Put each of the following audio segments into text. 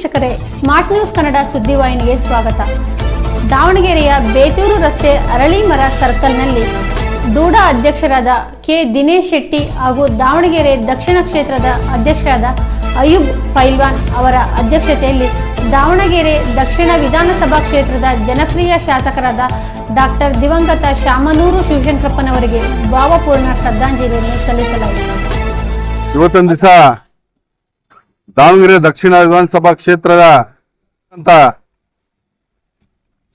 ವೀಕ್ಷಕರೇ, smart news Kannada ಸುದ್ದಿವಾಹಿನಿಗೆ ಸ್ವಾಗತ. ದಾವಣಗೆರೆಯ ಬೇತೂರು ರಸ್ತೆ ಅರಳಿಮರ ಸರ್ಕಲ್ನಲ್ಲಿ ಡೂಡಾ ಅಧ್ಯಕ್ಷರಾದ ಕೆ. ದಿನೇಶ್ ಶೆಟ್ಟಿ ಹಾಗೂ ದಾವಣಗೆರೆ ದಕ್ಷಿಣ ಕ್ಷೇತ್ರದ ಅಧ್ಯಕ್ಷರಾದ ಅಯೂಬ್ ಪೈಲ್ವಾನ್ ಅವರ ಅಧ್ಯಕ್ಷತೆಯಲ್ಲಿ ದಾವಣಗೆರೆ ದಕ್ಷಿಣ ವಿಧಾನಸಭಾ ಕ್ಷೇತ್ರದ ಜನಪ್ರಿಯ ಶಾಸಕರಾದ ಡಾಕ್ಟರ್ ದಿವಂಗತ ಶಾಮನೂರು ಶಿವಶಂಕರಪ್ಪನವರಿಗೆ ಭಾವಪೂರ್ಣ ಶ್ರದ್ಧಾಂಜಲಿಯನ್ನು ಸಲ್ಲಿಸಲಾಯಿತು. ಇವತ್ತೊಂದು ದಿವಸ ದಾವಣಗೆರೆ ದಕ್ಷಿಣ ವಿಧಾನಸಭಾ ಕ್ಷೇತ್ರದ ಅಂತ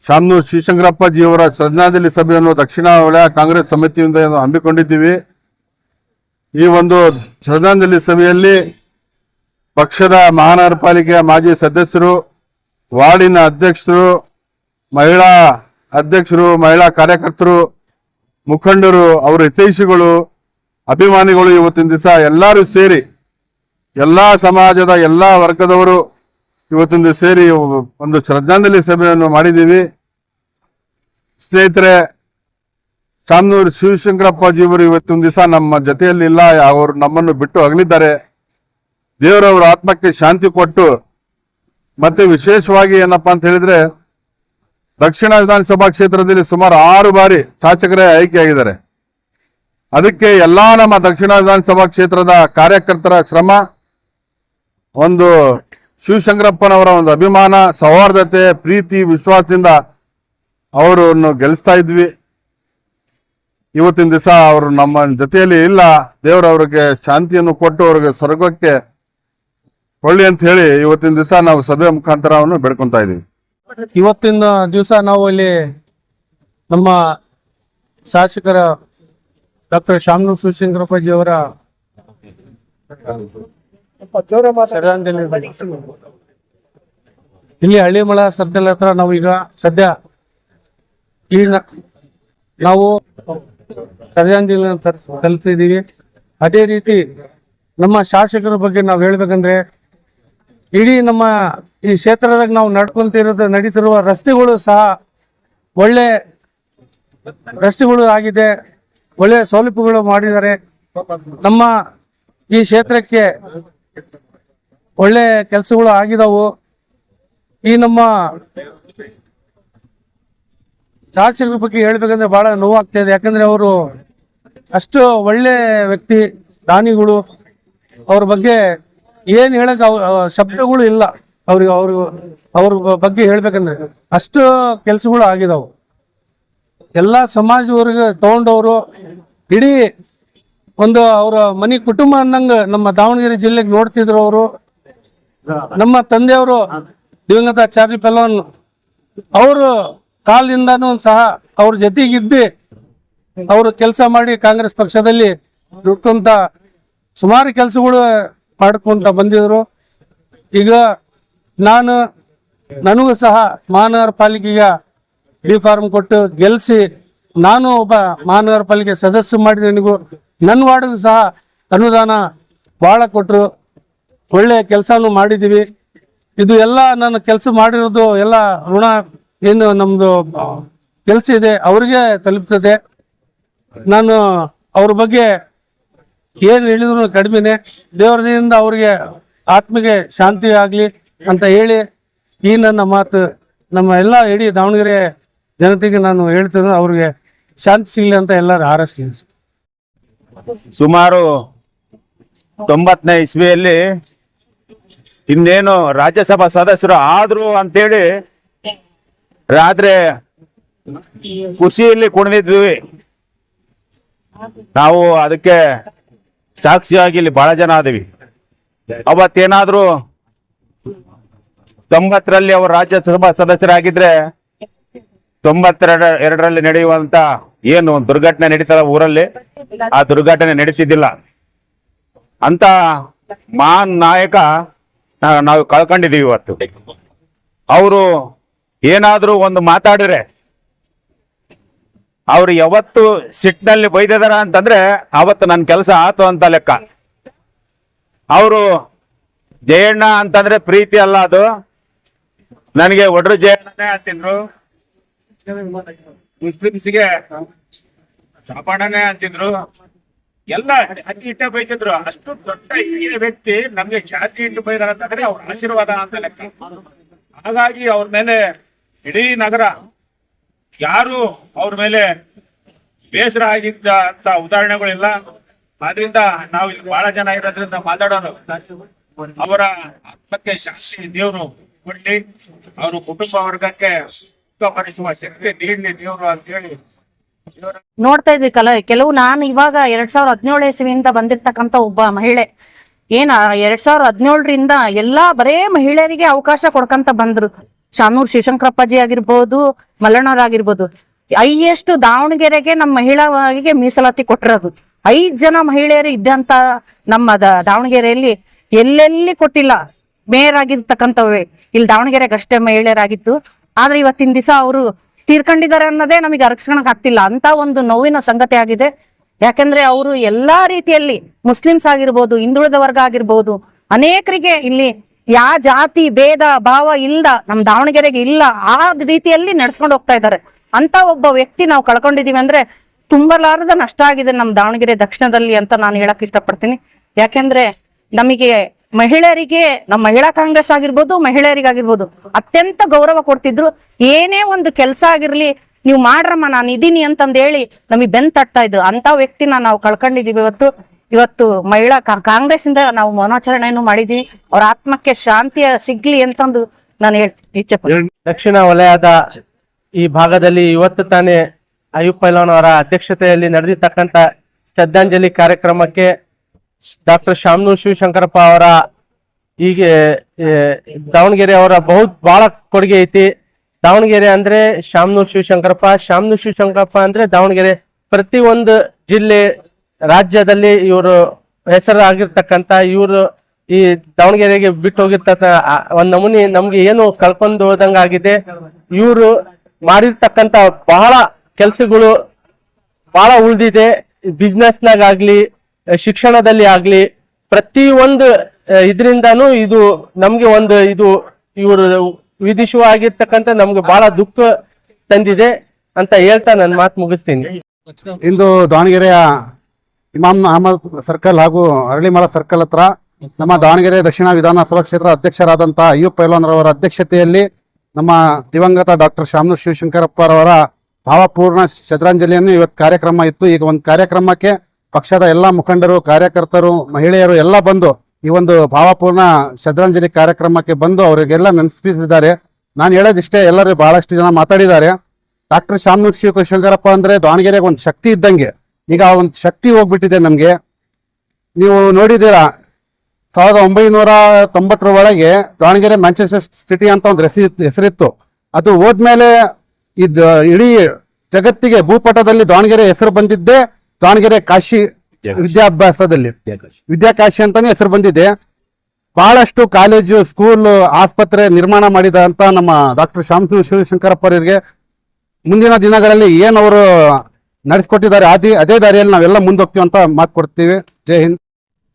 ಶಾಮನೂರ್ ಶಿವಶಂಕರಪ್ಪಾಜಿ ಅವರ ಶ್ರದ್ಧಾಂಜಲಿ ಸಭೆಯನ್ನು ದಕ್ಷಿಣ ವಲಯ ಕಾಂಗ್ರೆಸ್ ಸಮಿತಿಯಿಂದ ಹಮ್ಮಿಕೊಂಡಿದ್ದೀವಿ. ಈ ಒಂದು ಶ್ರದ್ಧಾಂಜಲಿ ಸಭೆಯಲ್ಲಿ ಪಕ್ಷದ ಮಹಾನಗರ ಪಾಲಿಕೆಯ ಮಾಜಿ ಸದಸ್ಯರು, ವಾರ್ಡಿನ ಅಧ್ಯಕ್ಷರು, ಮಹಿಳಾ ಅಧ್ಯಕ್ಷರು, ಮಹಿಳಾ ಕಾರ್ಯಕರ್ತರು, ಮುಖಂಡರು, ಅವರ ಹಿತೈಷಿಗಳು, ಅಭಿಮಾನಿಗಳು ಇವತ್ತಿನ ದಿವಸ ಎಲ್ಲರೂ ಸೇರಿ ಎಲ್ಲಾ ಸಮಾಜದ ಎಲ್ಲಾ ವರ್ಗದವರು ಇವತ್ತೊಂದು ಸೇರಿ ಒಂದು ಶ್ರದ್ಧಾಂಜಲಿ ಸಭೆಯನ್ನು ಮಾಡಿದ್ದೀವಿ. ಸ್ನೇಹಿತರೆ ಸಾಮ್ನೂರು ಶಿವಶಂಕರಪ್ಪಾಜಿ ಅವರು ಇವತ್ತೊಂದು ದಿವಸ ನಮ್ಮ ಜೊತೆಯಲ್ಲಿ ಇಲ್ಲ. ಅವರು ನಮ್ಮನ್ನು ಬಿಟ್ಟು ಅಗಲಿದ್ದಾರೆ. ದೇವರವರ ಆತ್ಮಕ್ಕೆ ಶಾಂತಿ ಕೊಟ್ಟು, ಮತ್ತೆ ವಿಶೇಷವಾಗಿ ಏನಪ್ಪಾ ಅಂತ ಹೇಳಿದ್ರೆ, ದಕ್ಷಿಣ ವಿಧಾನಸಭಾ ಕ್ಷೇತ್ರದಲ್ಲಿ ಸುಮಾರು ಆರು ಬಾರಿ ಶಾಸಕರೇ ಆಯ್ಕೆಯಾಗಿದ್ದಾರೆ. ಅದಕ್ಕೆ ಎಲ್ಲಾ ನಮ್ಮ ದಕ್ಷಿಣ ವಿಧಾನಸಭಾ ಕ್ಷೇತ್ರದ ಕಾರ್ಯಕರ್ತರ ಶ್ರಮ ಒಂದು ಶಿವಶಂಕರಪ್ಪನವರ ಒಂದು ಅಭಿಮಾನ, ಸೌಹಾರ್ದತೆ, ಪ್ರೀತಿ, ವಿಶ್ವಾಸದಿಂದ ಅವರನ್ನು ಗೆಲ್ಲಿಸ್ತಾ ಇದ್ವಿ. ಇವತ್ತಿನ ದಿವಸ ಅವರು ನಮ್ಮ ಜೊತೆಯಲ್ಲಿ ಇಲ್ಲ. ದೇವರು ಅವ್ರಿಗೆ ಶಾಂತಿಯನ್ನು ಕೊಟ್ಟು ಅವ್ರಿಗೆ ಸ್ವರ್ಗಕ್ಕೆ ಕೊಳ್ಳಿ ಅಂತ ಹೇಳಿ ಇವತ್ತಿನ ದಿವಸ ನಾವು ಸಭೆ ಮುಖಾಂತರವನ್ನು ಬೆಳ್ಕೊಂತ ಇದೀವಿ ಇವತ್ತಿನ ದಿವಸ ನಾವು ಇಲ್ಲಿ ನಮ್ಮ ಶಾಸಕರ ಡಾಕ್ಟರ್ ಶಾಮನೂರ್ ಶಿವಶಂಕರಪ್ಪಾಜಿ ಅವರ ಇಲ್ಲಿ ಹಳ್ಳಿಮಳ ಸರ್ಕಲ್ ಹತ್ರ ನಾವು ಈಗ ಸದ್ಯ ಈ ನಾವು ಸರ್ಜಾಂಜಲಿ ತಲುಪಿದ್ದೀವಿ. ಅದೇ ರೀತಿ ನಮ್ಮ ಶಾಸಕರ ಬಗ್ಗೆ ನಾವು ಹೇಳ್ಬೇಕಂದ್ರೆ ಇಡೀ ನಮ್ಮ ಈ ಕ್ಷೇತ್ರದಾಗ ನಾವು ನಡ್ಕೊಂತಿರೋದು ನಡೀತಿರುವ ರಸ್ತೆಗಳು ಸಹ ಒಳ್ಳೆ ರಸ್ತೆಗಳು ಆಗಿದೆ ಒಳ್ಳೆ ಸೌಲಭ್ಯಗಳು ಮಾಡಿದ್ದಾರೆ. ನಮ್ಮ ಈ ಕ್ಷೇತ್ರಕ್ಕೆ ಒಳ್ಳೆ ಕೆಲಸಗಳು ಆಗಿದಾವು. ಈ ನಮ್ಮ ಶಾಸಕರ ಬಗ್ಗೆ ಹೇಳ್ಬೇಕಂದ್ರೆ ಬಹಳ ನೋವಾಗ್ತಾ ಇದೆ. ಯಾಕಂದ್ರೆ ಅವರು ಅಷ್ಟು ಒಳ್ಳೆ ವ್ಯಕ್ತಿ, ದಾನಿಗಳು. ಅವ್ರ ಬಗ್ಗೆ ಏನು ಹೇಳಕ್ ಶಬ್ದಗಳು ಇಲ್ಲ. ಅವ್ರಿಗೆ ಅವ್ರ ಅವ್ರ ಬಗ್ಗೆ ಹೇಳ್ಬೇಕಂದ್ರೆ ಅಷ್ಟು ಕೆಲಸಗಳು ಆಗಿದಾವು. ಎಲ್ಲಾ ಸಮಾಜವರ್ಗ ತಗೊಂಡವರು ಇಡೀ ಒಂದು ಅವರ ಮನಿ ಕುಟುಂಬ ಅನ್ನಂಗ ನಮ್ಮ ದಾವಣಗೆರೆ ಜಿಲ್ಲೆಗೆ ನೋಡ್ತಿದ್ರು ಅವರು. ನಮ್ಮ ತಂದೆಯವರು ದಿವಂಗತ ಚಾರ್ಲಿ ಪೆಲ್ವಾನ್ ಅವರು ಕಾಲದಿಂದನೂ ಸಹ ಅವ್ರ ಜೊತೆಗಿದ್ದು ಅವರು ಕೆಲಸ ಮಾಡಿ ಕಾಂಗ್ರೆಸ್ ಪಕ್ಷದಲ್ಲಿ ದುಡ್ಕೊಂತ ಸುಮಾರು ಕೆಲಸಗಳು ಮಾಡ್ಕೊಂತ ಬಂದಿದ್ರು. ಈಗ ನಾನು, ನನಗೂ ಸಹ ಮಹಾನಗರ ಪಾಲಿಕೆಗೆ ಡಿ ಫಾರ್ಮ್ ಕೊಟ್ಟು ಗೆಲ್ಸಿ ನಾನು ಒಬ್ಬ ಮಹಾನಗರ ಪಾಲಿಕೆ ಸದಸ್ಯ ಮಾಡಿ ನನಗೂ ನನ್ನ ವಾರ್ಡ್ಗೂ ಸಹ ಅನುದಾನ ಭಾಳ ಕೊಟ್ಟರು ಒಳ್ಳೆಯ ಕೆಲಸನೂ ಮಾಡಿದ್ದೀವಿ. ಇದು ಎಲ್ಲ ನಾನು ಕೆಲಸ ಮಾಡಿರೋದು ಎಲ್ಲ ಋಣ ಏನು ನಮ್ಮದು ಕೆಲಸ ಇದೆ, ಅವ್ರಿಗೆ ತಲುಪ್ತದೆ. ನಾನು ಅವ್ರ ಬಗ್ಗೆ ಏನು ಹೇಳಿದ್ರು ಕಡಿಮೆನೆ. ದೇವರದಿಂದ ಅವ್ರಿಗೆ ಆತ್ಮಿಗೆ ಶಾಂತಿ ಆಗಲಿ ಅಂತ ಹೇಳಿ ಈ ನನ್ನ ಮಾತು ನಮ್ಮ ಎಲ್ಲ ಇಡೀ ದಾವಣಗೆರೆ ಜನತೆಗೆ ನಾನು ಹೇಳ್ತೇನೆ, ಅವ್ರಿಗೆ ಶಾಂತಿ ಸಿಗ್ಲಿ ಅಂತ ಎಲ್ಲರೂ ಹಾರೈಸ್ತೀನಿ ಸುಮಾರು ತೊಂಬತ್ತನೇ ಇಸ್ವಿಯಲ್ಲಿ ಇನ್ನೇನು ರಾಜ್ಯಸಭಾ ಸದಸ್ಯರು ಆದ್ರು ಅಂತೇಳಿ ರಾತ್ರಿ ಖುಷಿಯಲ್ಲಿ ಕುಣಿದಿದ್ವಿ. ನಾವು ಅದಕ್ಕೆ ಸಾಕ್ಷಿಯಾಗಿ ಇಲ್ಲಿ ಬಹಳ ಜನ ಆದಿವಿ. ಅವತ್ತೇನಾದ್ರು ತೊಂಬತ್ತರಲ್ಲಿ ಅವರು ರಾಜ್ಯಸಭಾ ಸದಸ್ಯರಾಗಿದ್ರೆ ತೊಂಬತ್ತೆರಡ, ಎರಡರಲ್ಲಿ ನಡೆಯುವಂತ ಏನು ದುರ್ಘಟನೆ ನಡೀತದ ಊರಲ್ಲಿ? ಆ ದುರ್ಘಟನೆ ನಡೀತಿದ್ದಿಲ್ಲ. ಅಂತ ಮಾನ್ ನಾಯಕ ನಾವು ಕಳ್ಕೊಂಡಿದೀವಿ ಇವತ್ತು. ಅವರು ಏನಾದರೂ ಒಂದು ಮಾತಾಡಿದ್ರೆ, ಅವ್ರು ಯಾವತ್ತು ಸಿಟ್ಟಿನಲ್ಲಿ ಬೈದಿದಾರ ಅಂತಂದ್ರೆ, ಅವತ್ತು ನನ್ನ ಕೆಲಸ ಆತು ಅಂತ ಲೆಕ್ಕ. ಅವರು ಜಯಣ್ಣ ಅಂತಂದ್ರೆ ಪ್ರೀತಿ ಅಲ್ಲ ಅದು. ನನಗೆ ಒಡ್ರು ಜಯಣ್ಣನೇ ಅಂತಿದ್ರು. ಮುಸ್ಲಿಮ್ಸ್ಗೆ ಸಾಪಾಡನೆ ಅಂತಿದ್ರು. ಎಲ್ಲ ಅತಿ ಇಟ್ಟ ಬೈತಿದ್ರು. ಅಷ್ಟು ದೊಡ್ಡ ಹಿರಿಯ ವ್ಯಕ್ತಿ ನಮ್ಗೆ ಜಾತಿ ಇಟ್ಟು ಬೈದಾರ ಅಂತಂದ್ರೆ ಅವ್ರ ಆಶೀರ್ವಾದ ಅಂತ ಲೆಕ್ಕ. ಹಾಗಾಗಿ ಅವ್ರ ಮೇಲೆ ಇಡೀ ನಗರ ಯಾರು ಅವ್ರ ಮೇಲೆ ಬೇಸರ ಆಗಿದ್ದ ಅಂತ ಉದಾಹರಣೆಗಳಿಲ್ಲ. ಆದ್ರಿಂದ ನಾವು ಇಲ್ಲಿ ಬಹಳ ಜನ ಇರೋದ್ರಿಂದ ಮಾತಾಡೋರು. ಅವರ ಆತ್ಮಕ್ಕೆ ಶಾಂತಿ ದೇವರು ಕೊಡ್ಲಿ. ಅವರು ಕುಟುಂಬ ವರ್ಗಕ್ಕೆ ನೋಡ್ತಾ ಇದ್ರಿ ಕಲ, ಕೆಲವು ನಾನು ಇವಾಗ ಎರಡ್ ಸಾವಿರದ ಹದಿನೇಳು ಇಸವಿಯಿಂದ ಬಂದಿರ್ತಕ್ಕಂತ ಒಬ್ಬ ಮಹಿಳೆ. ಏನ ಎರಡ್ ಸಾವಿರದ ಹದಿನೇಳರಿಂದ ಎಲ್ಲಾ ಬರೇ ಮಹಿಳೆಯರಿಗೆ ಅವಕಾಶ ಕೊಡ್ಕಂತ ಬಂದ್ರು. ಶಾನೂರ್ ಶಿವಶಂಕರಪ್ಪಾಜಿ ಆಗಿರ್ಬೋದು, ಮಲ್ಲಣ್ಣವರಾಗಿರ್ಬೋದು. ಐಯಷ್ಟು ದಾವಣಗೆರೆಗೆ ನಮ್ಮ ಮಹಿಳೆಗೆ ಮೀಸಲಾತಿ ಕೊಟ್ಟಿರೋದು. ಐದ್ ಜನ ಮಹಿಳೆಯರು ಇದ್ದಂತ ನಮ್ಮ ದಾವಣಗೆರೆಯಲ್ಲಿ ಎಲ್ಲೆಲ್ಲಿ ಕೊಟ್ಟಿಲ್ಲ. ಮೇಯರ್ ಆಗಿರ್ತಕ್ಕಂಥವೇ. ಇಲ್ಲಿ ದಾವಣಗೆರೆಗೆ ಅಷ್ಟೇ ಮಹಿಳೆಯರಾಗಿತ್ತು ಆದ್ರೆ ಇವತ್ತಿನ ದಿವಸ ಅವರು ತೀರ್ಕೊಂಡಿದ್ದಾರೆ ಅನ್ನೋದೇ ನಮಗೆ ಅರಗಿಸ್ಕೊಳಕ್ ಆಗ್ತಿಲ್ಲ. ಅಂತ ಒಂದು ನೋವಿನ ಸಂಗತಿ ಆಗಿದೆ. ಯಾಕಂದ್ರೆ ಅವರು ಎಲ್ಲಾ ರೀತಿಯಲ್ಲಿ ಮುಸ್ಲಿಮ್ಸ್ ಆಗಿರ್ಬೋದು, ಹಿಂದುಳಿದ ವರ್ಗ ಆಗಿರ್ಬೋದು, ಅನೇಕರಿಗೆ ಇಲ್ಲಿ ಯಾ ಜಾತಿ, ಭೇದ, ಭಾವ ಇಲ್ಲ ನಮ್ ದಾವಣಗೆರೆಗೆ ಇಲ್ಲ, ಆ ರೀತಿಯಲ್ಲಿ ನಡ್ಸ್ಕೊಂಡು ಹೋಗ್ತಾ ಇದ್ದಾರೆ. ಅಂತ ಒಬ್ಬ ವ್ಯಕ್ತಿ ನಾವು ಕಳ್ಕೊಂಡಿದೀವಿ ಅಂದ್ರೆ ತುಂಬಲಾರದ ನಷ್ಟ ಆಗಿದೆ ನಮ್ ದಾವಣಗೆರೆ ದಕ್ಷಿಣದಲ್ಲಿ ಅಂತ ನಾನು ಹೇಳಕ್ ಇಷ್ಟಪಡ್ತೀನಿ. ಯಾಕೆಂದ್ರೆ ನಮಗೆ ಮಹಿಳೆಯರಿಗೆ, ನಮ್ಮ ಮಹಿಳಾ ಕಾಂಗ್ರೆಸ್ ಆಗಿರ್ಬೋದು, ಮಹಿಳೆಯರಿಗಾಗಿರ್ಬೋದು ಅತ್ಯಂತ ಗೌರವ ಕೊಡ್ತಿದ್ರು. ಏನೇ ಒಂದು ಕೆಲಸ ಆಗಿರ್ಲಿ, ನೀವು ಮಾಡ್ರಮ್ಮ, ನಾನು ಇದೀನಿ ಅಂತಂದ ಹೇಳಿ ನಮಗೆ ಬೆನ್ ತಟ್ತಾ ಇದ್ರು. ಅಂತ ವ್ಯಕ್ತಿನ ನಾವು ಕಳ್ಕೊಂಡಿದೀವಿ ಇವತ್ತು. ಇವತ್ತು ಮಹಿಳಾ ಕಾಂಗ್ರೆಸ್ ಇಂದ ನಾವು ಮೌನಾಚರಣೆಯನ್ನು ಮಾಡಿದ್ವಿ. ಅವ್ರ ಆತ್ಮಕ್ಕೆ ಶಾಂತಿ ಸಿಗ್ಲಿ ಅಂತಂದು ನಾನು ಹೇಳ್ತೀನಿ ಇಚ್ಛೆ. ದಕ್ಷಿಣ ವಲಯದ ಈ ಭಾಗದಲ್ಲಿ ಇವತ್ತು ತಾನೇ ಅಯ್ಯಪ್ಪ ಅವರ ಅಧ್ಯಕ್ಷತೆಯಲ್ಲಿ ನಡೆದಿರ್ತಕ್ಕಂಥ ಶ್ರದ್ಧಾಂಜಲಿ ಕಾರ್ಯಕ್ರಮಕ್ಕೆ ಡಾಕ್ಟರ್ ಶಾಮನೂರ್ ಶಿವಶಂಕರಪ್ಪ ಅವರ ಹೀಗೆ ದಾವಣಗೆರೆ ಅವರ ಬಹುತ್, ಬಹಳ ಕೊಡುಗೆ ಐತಿ. ದಾವಣಗೆರೆ ಅಂದ್ರೆ ಶಾಮನೂರ್ ಶಿವಶಂಕರಪ್ಪ. ಶಾಮನೂರ್ ಶಿವಶಂಕರಪ್ಪ ಅಂದ್ರೆ ದಾವಣಗೆರೆ. ಪ್ರತಿ ಒಂದು ಜಿಲ್ಲೆ ರಾಜ್ಯದಲ್ಲಿ ಇವರು ಹೆಸರಾಗಿರ್ತಕ್ಕಂತ ಇವರು ಈ ದಾವಣಗೆರೆಗೆ ಬಿಟ್ಟು ಹೋಗಿರ್ತಕ್ಕ ಒಂದ್ ನಮೂನಿ ನಮ್ಗೆ ಏನು ಕಳ್ಕೊಂಡು ಹೋದಂಗ ಆಗಿದೆ. ಇವರು ಮಾಡಿರ್ತಕ್ಕಂತ ಬಹಳ ಕೆಲ್ಸಗಳು ಬಹಳ ಉಳ್ದಿದೆ. ಬಿಸ್ನೆಸ್ನಾಗ ಆಗ್ಲಿ ಶಿಕ್ಷಣದಲ್ಲಿ ಆಗ್ಲಿ, ಪ್ರತಿ ಒಂದು ಇದರಿಂದಾನು ಇದು ನಮ್ಗೆ ಒಂದು ಇದು ಇವರು ವಿಧಿಸುವಾಗಿರ್ತಕ್ಕಂಥ ನಮ್ಗೆ ಬಹಳ ದುಃಖ ತಂದಿದೆ ಅಂತ ಹೇಳ್ತಾ ನನ್ನ ಮಾತು ಮುಗಿಸ್ತೀನಿ. ಇಂದು ದಾವಣಗೆರೆಯ ಇಮಾಮ್ ಅಹಮದ್ ಸರ್ಕಲ್ ಹಾಗೂ ಅರಳಿಮರ ಸರ್ಕಲ್ ಹತ್ರ ನಮ್ಮ ದಾವಣಗೆರೆ ದಕ್ಷಿಣ ವಿಧಾನಸಭಾ ಕ್ಷೇತ್ರ ಅಧ್ಯಕ್ಷರಾದಂತಹ ಅಯ್ಯೂಬ್ ಪೈಲ್ವಾನ್ ರವರ ಅಧ್ಯಕ್ಷತೆಯಲ್ಲಿ ನಮ್ಮ ದಿವಂಗತ ಡಾಕ್ಟರ್ ಶಾಮನು ಶಿವಶಂಕರಪ್ಪರವರ ಭಾವಪೂರ್ಣ ಶ್ರದ್ಧಾಂಜಲಿಯನ್ನು ಇವತ್ತು ಕಾರ್ಯಕ್ರಮ ಇತ್ತು. ಈಗ ಒಂದು ಕಾರ್ಯಕ್ರಮಕ್ಕೆ ಪಕ್ಷದ ಎಲ್ಲ ಮುಖಂಡರು, ಕಾರ್ಯಕರ್ತರು, ಮಹಿಳೆಯರು ಎಲ್ಲ ಬಂದು ಈ ಒಂದು ಭಾವಪೂರ್ಣ ಶ್ರದ್ಧಾಂಜಲಿ ಕಾರ್ಯಕ್ರಮಕ್ಕೆ ಬಂದು ಅವರಿಗೆಲ್ಲ ನೆನಪಿಸಿದ್ದಾರೆ. ನಾನು ಹೇಳೋದಿಷ್ಟೇ, ಎಲ್ಲರೂ ಬಹಳಷ್ಟು ಜನ ಮಾತಾಡಿದ್ದಾರೆ. ಡಾಕ್ಟರ್ ಶಾಮನೂರ್ ಶಿವಶಂಕರಪ್ಪ ಅಂದ್ರೆ ದಾವಣಗೆರೆಗೆ ಒಂದು ಶಕ್ತಿ ಇದ್ದಂಗೆ. ಈಗ ಆ ಒಂದು ಶಕ್ತಿ ಹೋಗ್ಬಿಟ್ಟಿದೆ ನಮಗೆ. ನೀವು ನೋಡಿದ್ದೀರಾ, ಸಾವಿರದ ಒಂಬೈನೂರ ತೊಂಬತ್ತರ ಒಳಗೆ ದಾವಣಗೆರೆ ಮ್ಯಾಂಚೆಸ್ಟರ್ ಸಿಟಿ ಅಂತ ಒಂದು ಹೆಸರಿ, ಹೆಸರಿತ್ತು. ಅದು ಹೋದ್ಮೇಲೆ ಇದು ಇಡೀ ಜಗತ್ತಿಗೆ ಭೂಪಟದಲ್ಲಿ ದಾವಣಗೆರೆ ಹೆಸರು ಬಂದಿದ್ದೇ ದಾವಣಗೆರೆ ಕಾಶಿ ವಿದ್ಯಾಭ್ಯಾಸದಲ್ಲಿ. ವಿದ್ಯಾಕಾಶಿ ಅಂತಾನೆ ಹೆಸರು ಬಂದಿದೆ. ಬಹಳಷ್ಟು ಕಾಲೇಜು ಸ್ಕೂಲ್ ಆಸ್ಪತ್ರೆ ನಿರ್ಮಾಣ ಮಾಡಿದ ಅಂತ ನಮ್ಮ ಡಾಕ್ಟರ್ ಶ್ಯಾಮ್ ಶಿವಶಂಕರಪ್ಪರಿಗೆ ಮುಂದಿನ ದಿನಗಳಲ್ಲಿ ಏನು ಅವರು ನಡೆಸ್ಕೊಟ್ಟಿದ್ದಾರೆ ಅದೇ ಅದೇ ದಾರಿಯಲ್ಲಿ ನಾವೆಲ್ಲ ಮುಂದೋಗ್ತೀವಿ ಅಂತ ಮಾತು ಕೊಡ್ತೀವಿ. ಜೈ ಹಿಂದ್.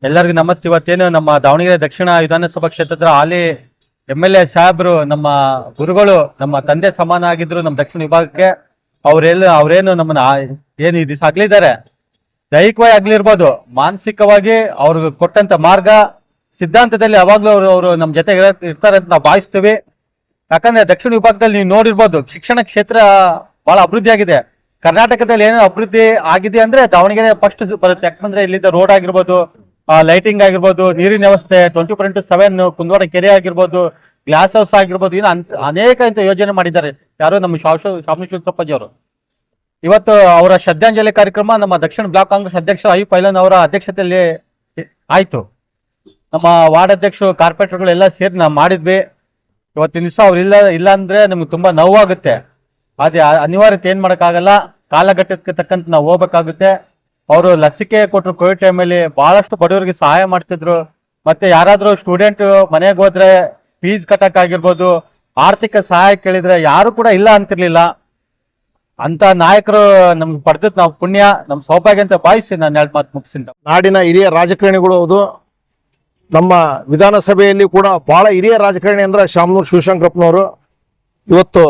ಎಲ್ಲರಿಗೂ ನಮಸ್ತೆ. ಇವತ್ತೇನು ನಮ್ಮ ದಾವಣಗೆರೆ ದಕ್ಷಿಣ ವಿಧಾನಸಭಾ ಕ್ಷೇತ್ರದ ಹಾಲಿ ಎಂ ಎಲ್ ಎ ಸಾಹೇಬ್ರು ನಮ್ಮ ಗುರುಗಳು ನಮ್ಮ ತಂದೆ ಸಮಾನ ಆಗಿದ್ರು ನಮ್ಮ ದಕ್ಷಿಣ ವಿಭಾಗಕ್ಕೆ ಅವ್ರೆಲ್ಲ, ಅವ್ರೇನು ನಮ್ಮನ್ನ ಏನು ಈ ದಿವಸ ಆಗ್ಲಿದ್ದಾರೆ ದೈಹಿಕವಾಗಿ ಆಗ್ಲಿರ್ಬೋದು ಮಾನಸಿಕವಾಗಿ ಅವ್ರಿಗೆ ಕೊಟ್ಟಂತ ಮಾರ್ಗ ಸಿದ್ಧಾಂತದಲ್ಲಿ ಯಾವಾಗ್ಲೂ ಅವರು ಅವರು ನಮ್ಮ ಜೊತೆ ಇರ್ತಾರೆ ಅಂತ ನಾವು ಭಾವಿಸ್ತೀವಿ. ಯಾಕಂದ್ರೆ ದಕ್ಷಿಣ ವಿಭಾಗದಲ್ಲಿ ನೀವು ನೋಡಿರ್ಬೋದು, ಶಿಕ್ಷಣ ಕ್ಷೇತ್ರ ಬಹಳ ಅಭಿವೃದ್ಧಿ ಆಗಿದೆ. ಕರ್ನಾಟಕದಲ್ಲಿ ಏನೋ ಅಭಿವೃದ್ಧಿ ಆಗಿದೆ ಅಂದ್ರೆ ದಾವಣಗೆರೆ ಫಸ್ಟ್ ಬರುತ್ತೆ. ಯಾಕಂದ್ರೆ ಇಲ್ಲಿಂದ ರೋಡ್ ಆಗಿರ್ಬೋದು ಲೈಟಿಂಗ್ ಆಗಿರ್ಬೋದು, ನೀರಿನ ವ್ಯವಸ್ಥೆ twenty four into seven Kundavada ಕೆರೆ ಆಗಿರ್ಬೋದು ಗ್ಲಾಸ್ ಹೌಸ್ ಆಗಿರ್ಬೋದು, ಇನ್ನು ಅಂತ ಅನೇಕ ಇಂಥ ಯೋಜನೆ ಮಾಡಿದ್ದಾರೆ. ಯಾರು ನಮ್ಮ ಶಾಶ್ವ ಶಾಮೇಶ್ವರಪ್ಪಜಿ ಅವರು. ಇವತ್ತು ಅವರ ಶ್ರದ್ಧಾಂಜಲಿ ಕಾರ್ಯಕ್ರಮ ನಮ್ಮ ದಕ್ಷಿಣ ಬ್ಲಾಕ್ ಕಾಂಗ್ರೆಸ್ ಅಧ್ಯಕ್ಷ ಐ ಪೈಲನ್ ಅವರ ಅಧ್ಯಕ್ಷತೆಯಲ್ಲಿ ಆಯ್ತು. ನಮ್ಮ ವಾರ್ಡ್ ಅಧ್ಯಕ್ಷರು ಕಾರ್ಪೊರೇಟರ್ಗಳು ಎಲ್ಲ ಸೇರಿ ನಾವು ಮಾಡಿದ್ವಿ. ಇವತ್ತಿನ ದಿವಸ ಅವ್ರು ಇಲ್ಲ ಇಲ್ಲ ಅಂದ್ರೆ ನಮ್ಗೆ ತುಂಬಾ ನೋವಾಗುತ್ತೆ. ಅದೇ ಅನಿವಾರ್ಯತೆ ಏನ್ ಮಾಡಕ್ಕಾಗಲ್ಲ. ಕಾಲಘಟ್ಟಕ್ಕೆ ತಕ್ಕಂತ ನಾವು ಹೋಗ್ಬೇಕಾಗುತ್ತೆ. ಅವರು ಲಸಿಕೆ ಕೊಟ್ಟರು ಕೋವಿಡ್ ಟೈಮಲ್ಲಿ ಬಹಳಷ್ಟು ಬಡವರಿಗೆ ಸಹಾಯ ಮಾಡ್ತಿದ್ರು. ಮತ್ತೆ ಯಾರಾದ್ರೂ ಸ್ಟೂಡೆಂಟ್ ಮನೆಗೆ ಹೋದ್ರೆ ಫೀಸ್ ಕಟ್ಟಕ್ ಆಗಿರ್ಬೋದು ಆರ್ಥಿಕ ಸಹಾಯ ಕೇಳಿದ್ರೆ ಯಾರು ಕೂಡ ಇಲ್ಲ ಅಂತಿರ್ಲಿಲ್ಲ. ಅಂತ ನಾಯಕರು ನಮ್ಗೆ ಪಡೆದದ್ ನಾವು ಪುಣ್ಯ ನಮ್ ಸೌಭಾಗ್ಯ ಅಂತ ಭಾವಿಸಿ ನಾನು ಎರಡು ಮಾತು ಮುಗಿಸಿದ. ನಾಡಿನ ಹಿರಿಯ ರಾಜಕಾರಣಿಗಳು ಹೌದು, ನಮ್ಮ ವಿಧಾನಸಭೆಯಲ್ಲಿ ಕೂಡ ಬಹಳ ಹಿರಿಯ ರಾಜಕಾರಣಿ ಅಂದ್ರೆ ಶಾಮನೂರ್ ಶಿವಶಂಕರಪ್ಪನವರು. ಇವತ್ತು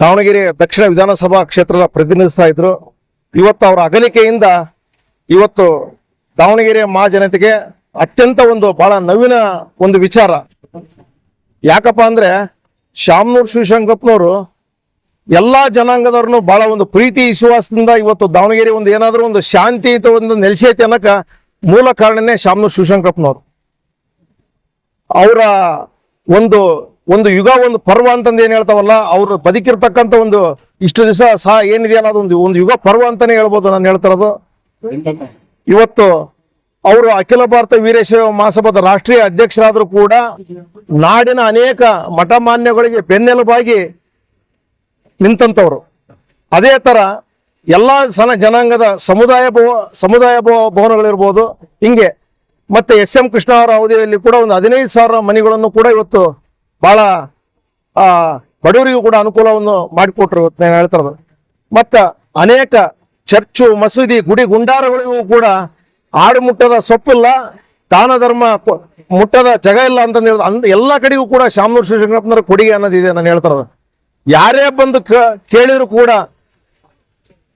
ದಾವಣಗೆರೆ ದಕ್ಷಿಣ ವಿಧಾನಸಭಾ ಕ್ಷೇತ್ರದ ಪ್ರತಿನಿಧಿಸ್ತಾ ಇದ್ರು. ಇವತ್ತು ಅವರ ಅಗಲಿಕೆಯಿಂದ ಇವತ್ತು ದಾವಣಗೆರೆ ಮಹಾಜನತೆಗೆ ಅತ್ಯಂತ ಒಂದು ಬಹಳ ನವೀನ ಒಂದು ವಿಚಾರ. ಯಾಕಪ್ಪ ಅಂದ್ರೆ ಶಾಮನೂರ್ ಶಿವಶಂಕಪ್ಪನವರು ಎಲ್ಲಾ ಜನಾಂಗದವ್ರನ್ನು ಬಹಳ ಒಂದು ಪ್ರೀತಿ ವಿಶ್ವಾಸದಿಂದ ಇವತ್ತು ದಾವಣಗೆರೆ ಒಂದು ಏನಾದರೂ ಒಂದು ಶಾಂತಿಯುತ ಒಂದು ನೆಲೆಸೈತೆ ಅನ್ನಕ ಮೂಲ ಕಾರಣನೇ ಶಾಮನೂರ್ ಶಿವಶಂಕರಪ್ಪನವರು ಅವರ ಒಂದು ಒಂದು ಯುಗ ಒಂದು ಪರ್ವ ಅಂತಂದು ಏನು ಹೇಳ್ತಾವಲ್ಲ ಅವ್ರು ಬದುಕಿರ್ತಕ್ಕಂಥ ಒಂದು ಇಷ್ಟು ದಿವಸ ಸಹ ಏನಿದೆಯಲ್ಲ ಅದೊಂದು ಒಂದು ಯುಗ ಪರ್ವ ಅಂತಾನೆ ಹೇಳ್ಬೋದು ನಾನು ಹೇಳ್ತಿರೋದು ಇವತ್ತು ಅವರು ಅಖಿಲ ಭಾರತ ವೀರಶೈವ ಮಹಾಸಭಾದ ರಾಷ್ಟ್ರೀಯ ಅಧ್ಯಕ್ಷರಾದರೂ ಕೂಡ ನಾಡಿನ ಅನೇಕ ಮಠಮಾನ್ಯಗಳಿಗೆ ಬೆನ್ನೆಲುಬಾಗಿ ನಿಂತವರು ಅದೇ ತರ ಎಲ್ಲ ಸನ ಜನಾಂಗದ ಸಮುದಾಯ ಭವ ಸಮುದಾಯ ಭವ, ಭವನಗಳಿರ್ಬೋದು, ಹಿಂಗೆ. ಮತ್ತೆ ಎಸ್ ಎಂ ಕೃಷ್ಣ ಅವರ ಅವಧಿಯಲ್ಲಿ ಕೂಡ ಒಂದು ಹದಿನೈದು ಸಾವಿರ ಮನೆಗಳನ್ನು ಕೂಡ ಇವತ್ತು ಆ, ಬಡವರಿಗೂ ಕೂಡ ಅನುಕೂಲವನ್ನು ಮಾಡಿಕೊಟ್ರು ಇವತ್ತು ನಾನು ಹೇಳ್ತಿರೋದು ಮತ್ತು ಅನೇಕ ಚರ್ಚು, ಮಸೀದಿ, ಗುಡಿ, ಗುಂಡಾರಗಳಿಗೂ ಕೂಡ ಆಡು ಮುಟ್ಟದ ಸೊಪ್ಪಿಲ್ಲ, ದಾನ ಧರ್ಮ ಮುಟ್ಟದ ಜಗ ಇಲ್ಲ ಅಂತಂದು ಹೇಳಿ ಅಂದ್ ಎಲ್ಲ ಕಡೆಗೂ ಕೂಡ ಶಾಮನೂರು ಶಿವಶಂಕರಪ್ಪನವರ ಕೊಡುಗೆ ಅನ್ನೋದಿದೆ ನಾನು ಹೇಳ್ತಾರ ಯಾರೇ ಬಂದು ಕೇಳಿದ್ರು ಕೂಡ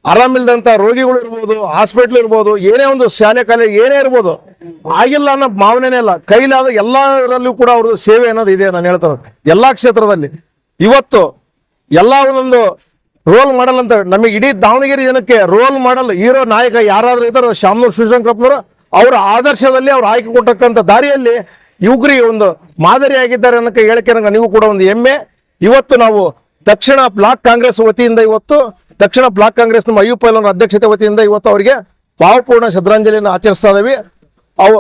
ಆರಾಮಿಲ್ದಂತ ರೋಗಿಗಳು ಇರ್ಬೋದು ಹಾಸ್ಪಿಟ್ಲ್ ಇರ್ಬೋದು, ಏನೇ ಒಂದು ಶಾಲೆ ಕಾಲೇಜ್ ಏನೇ ಇರ್ಬೋದು, ಆಗಿಲ್ಲ ಅನ್ನೋ ಭಾವನೆನೇ ಇಲ್ಲ. ಕೈಲಾದ ಎಲ್ಲರಲ್ಲೂ ಕೂಡ ಅವ್ರದ್ದು ಸೇವೆ ಅನ್ನೋದು ಇದೆ ನಾನು ಹೇಳ್ತಾರೆ ಎಲ್ಲಾ ಕ್ಷೇತ್ರದಲ್ಲಿ. ಇವತ್ತು ಎಲ್ಲ ಒಂದೊಂದು ರೋಲ್ ಮಾಡಲ್ ಅಂತ ನಮಗೆ ಇಡೀ ದಾವಣಗೆರೆ ಜನಕ್ಕೆ ರೋಲ್ ಮಾಡಲ್ ಹೀರೋ ನಾಯಕ ಯಾರಾದ್ರೂ ಇದ್ದಾರೋ ಶಾಮನೂರ್ ಶಿವಶಂಕರಪ್ಪನವರು ಅವರ ಆದರ್ಶದಲ್ಲಿ ಅವ್ರು ಆಯ್ಕೆ ಕೊಟ್ಟಕ್ಕಂಥ ದಾರಿಯಲ್ಲಿ ಯುವಕರಿಗೆ ಒಂದು ಮಾದರಿಯಾಗಿದ್ದಾರೆ ಅನ್ನೋಕೆ ಹೇಳಕ್ಕೆ ನಂಗೆ ನೀವು ಕೂಡ ಒಂದು ಹೆಮ್ಮೆ. ಇವತ್ತು ನಾವು ದಕ್ಷಿಣ ಬ್ಲಾಕ್ ಕಾಂಗ್ರೆಸ್ ವತಿಯಿಂದ ಇವತ್ತು, ದಕ್ಷಿಣ ಬ್ಲಾಕ್ ಕಾಂಗ್ರೆಸ್ ನಮ್ಮ ಅಯ್ಯಪ್ಪ ಅವರ ಅಧ್ಯಕ್ಷತೆ ವತಿಯಿಂದ ಇವತ್ತು ಅವರಿಗೆ ಭಾವಪೂರ್ಣ ಶ್ರದ್ಧಾಂಜಲಿಯನ್ನು ಆಚರಿಸ್ತಾ ಇದ್ದೀವಿ. ಅವು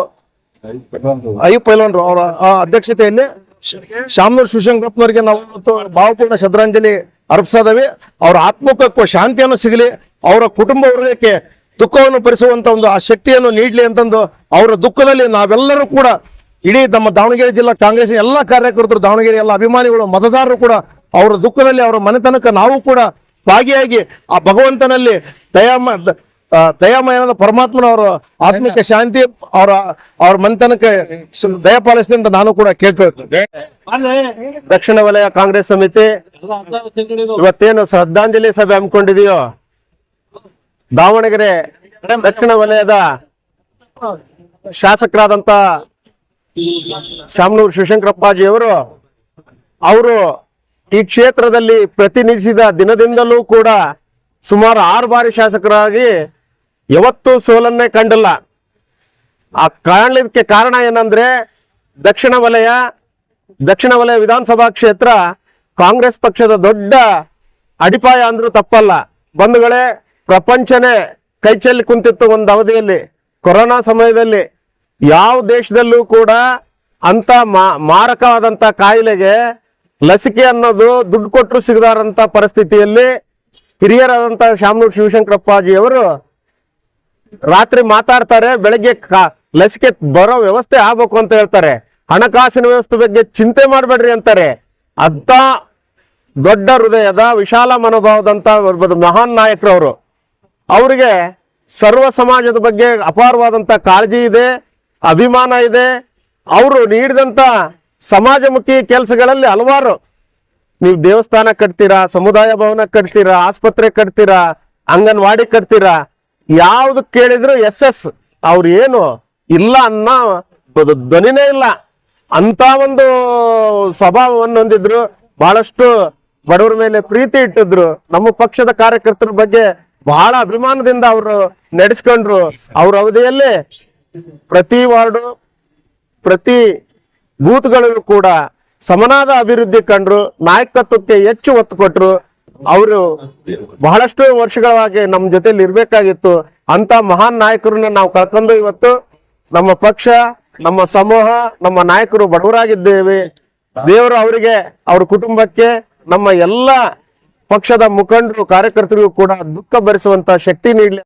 ಅಯ್ಯಪ್ಪ ಅವರ ಅಧ್ಯಕ್ಷತೆಯಲ್ಲಿ ಶ- ಶಾಮನೂರ್ ಶಿವಶಂಕರಪ್ಪನವರಿಗೆ ನಾವು ಇವತ್ತು ಭಾವಪೂರ್ಣ ಶ್ರದ್ಧಾಂಜಲಿ ಅರ್ಪಿಸ್ತಾ ಇದ್ದೀವಿ ಅವರ ಆತ್ಮಕ್ಕೆ ಶಾಂತಿಯನ್ನು ಸಿಗಲಿ, ಅವರ ಕುಟುಂಬ ವರ್ಗಕ್ಕೆ ದುಃಖವನ್ನು ಭರಿಸುವಂಥ ಒಂದು ಆ ಶಕ್ತಿಯನ್ನು ನೀಡಲಿ ಅಂತಂದು ಅವರ ದುಃಖದಲ್ಲಿ ನಾವೆಲ್ಲರೂ ಕೂಡ ಇಡೀ ನಮ್ಮ ದಾವಣಗೆರೆ ಜಿಲ್ಲಾ ಕಾಂಗ್ರೆಸ್ ಎಲ್ಲ ಕಾರ್ಯಕರ್ತರು, ದಾವಣಗೆರೆ ಎಲ್ಲ ಅಭಿಮಾನಿಗಳು, ಮತದಾರರು ಕೂಡ ಅವರ ದುಃಖದಲ್ಲಿ ಅವರ ಮನೆತನಕ ನಾವು ಕೂಡ ಭಾಗಿಯಾಗಿ ಆ ಭಗವಂತನಲ್ಲಿ ದಯಾಮ ದಯಾಮಯನಾದ ಪರಮಾತ್ಮನ ಅವರ ಆತ್ಮಿಕ ಶಾಂತಿ ಅವರ ಅವ್ರ ಮಂಥನಕ್ಕೆ ಸ- ದಯ ಅಂತ ನಾನು ಕೂಡ ಕೇಳ್ಕೊಳ್ತೇನೆ ದಕ್ಷಿಣ ವಲಯ ಕಾಂಗ್ರೆಸ್ ಸಮಿತಿ ಇವತ್ತೇನು ಶ್ರದ್ಧಾಂಜಲಿ ಸಭೆ ಹಮ್ಮಿಕೊಂಡಿದೆಯೋ? ದಾವಣಗೆರೆ ದಕ್ಷಿಣ ವಲಯದ ಶಾಸಕರಾದಂತ ಶಾಮನೂರು ಶಿವಶಂಕರಪ್ಪಾಜಿ ಅವರು ಅವರು ಈ ಕ್ಷೇತ್ರದಲ್ಲಿ ಪ್ರತಿನಿಧಿಸಿದ ದಿನದಿಂದಲೂ ಕೂಡ ಸುಮಾರು ಆರು ಬಾರಿ ಶಾಸಕರಾಗಿ ಯಾವತ್ತೂ ಸೋಲನ್ನೇ ಕಂಡಲ್ಲ. ಆ ಕಾಣಲಿಕ್ಕೆ ಕಾರಣ ಏನಂದ್ರೆ ದಕ್ಷಿಣ ವಲಯ ದಕ್ಷಿಣ ವಲಯ ವಿಧಾನಸಭಾ ಕ್ಷೇತ್ರ ಕಾಂಗ್ರೆಸ್ ಪಕ್ಷದ ದೊಡ್ಡ ಅಡಿಪಾಯ ಅಂದ್ರೂ ತಪ್ಪಲ್ಲ. ಬಂಧುಗಳೇ ಪ್ರಪಂಚನೇ ಕೈಚಲ್ಲಿ ಕುಂತಿತ್ತು ಒಂದು ಅವಧಿಯಲ್ಲಿ, ಕೊರೋನಾ ಸಮಯದಲ್ಲಿ. ಯಾವ ದೇಶದಲ್ಲೂ ಕೂಡ ಅಂತ ಮಾರಕವಾದಂತ ಕಾಯಿಲೆಗೆ ಲಸಿಕೆ ಅನ್ನೋದು ದುಡ್ಡು ಕೊಟ್ಟರು ಸಿಗದಾರಂತ ಪರಿಸ್ಥಿತಿಯಲ್ಲಿ ಹಿರಿಯರಾದಂತಹ ಶಾಮನೂರ್ ಶಿವಶಂಕರಪ್ಪಾಜಿ ಅವರು ರಾತ್ರಿ ಮಾತಾಡ್ತಾರೆ, ಬೆಳಗ್ಗೆ ಲಸಿಕೆ ಬರೋ ವ್ಯವಸ್ಥೆ ಆಗ್ಬೇಕು ಅಂತ ಹೇಳ್ತಾರೆ. ಹಣಕಾಸಿನ ವ್ಯವಸ್ಥೆ ಬಗ್ಗೆ ಚಿಂತೆ ಮಾಡಬೇಡ್ರಿ ಅಂತಾರೆ. ಅಂತ ದೊಡ್ಡ ಹೃದಯದ ವಿಶಾಲ ಮನೋಭಾವದಂತ ಮಹಾನ್ ನಾಯಕರವರು. ಅವರಿಗೆ ಸರ್ವ ಸಮಾಜದ ಬಗ್ಗೆ ಅಪಾರವಾದಂತ ಕಾಳಜಿ ಇದೆ, ಅಭಿಮಾನ ಇದೆ. ಅವರು ನೀಡಿದಂತ ಸಮಾಜಮುಖಿ ಕೆಲಸಗಳಲ್ಲಿ ಹಲವಾರು. ನೀವು ದೇವಸ್ಥಾನ ಕಟ್ತೀರಾ, ಸಮುದಾಯ ಭವನ ಕಟ್ತೀರಾ, ಆಸ್ಪತ್ರೆ ಕಟ್ತೀರಾ, ಅಂಗನವಾಡಿ ಕಟ್ತೀರಾ ಯಾವ್ದು ಕೇಳಿದ್ರು ಎಸ್ ಎಸ್. ಅವ್ರು ಏನು ಇಲ್ಲ ಅನ್ನ ಧ್ವನಿನೇ ಇಲ್ಲ. ಅಂತ ಒಂದು ಸ್ವಭಾವವನ್ನು ಹೊಂದಿದ್ರು. ಬಹಳಷ್ಟು ಬಡವರ ಮೇಲೆ ಪ್ರೀತಿ ಇಟ್ಟಿದ್ರು. ನಮ್ಮ ಪಕ್ಷದ ಕಾರ್ಯಕರ್ತರ ಬಗ್ಗೆ ಬಹಳ ಅಭಿಮಾನದಿಂದ ಅವರು ನಡೆಸ್ಕೊಂಡ್ರು. ಅವ್ರ ಅವಧಿಯಲ್ಲಿ ಪ್ರತಿ ವಾರ್ಡು, ಪ್ರತಿ ಬೂತ್ಗಳಲ್ಲೂ ಕೂಡ ಸಮನಾದ ಅಭಿವೃದ್ಧಿ ಕಂಡ್ರು. ನಾಯಕತ್ವಕ್ಕೆ ಹೆಚ್ಚು ಒತ್ತು ಕೊಟ್ರು. ಅವರು ಬಹಳಷ್ಟು ವರ್ಷಗಳಾಗಿ ನಮ್ಮ ಜೊತೆಲಿ ಇರ್ಬೇಕಾಗಿತ್ತು. ಅಂತ ಮಹಾನ್ ನಾಯಕರನ್ನ ನಾವು ಕಳ್ಕೊಂಡು ಇವತ್ತು ನಮ್ಮ ಪಕ್ಷ, ನಮ್ಮ ಸಮೂಹ, ನಮ್ಮ ನಾಯಕರು ಬಡವರಾಗಿದ್ದೇವೆ. ದೇವರು ಅವರಿಗೆ, ಅವ್ರ ಕುಟುಂಬಕ್ಕೆ, ನಮ್ಮ ಎಲ್ಲ ಪಕ್ಷದ ಮುಖಂಡರು, ಕಾರ್ಯಕರ್ತರಿಗೂ ಕೂಡ ದುಃಖ ಭರಿಸುವಂತ ಶಕ್ತಿ ನೀಡಲಿ.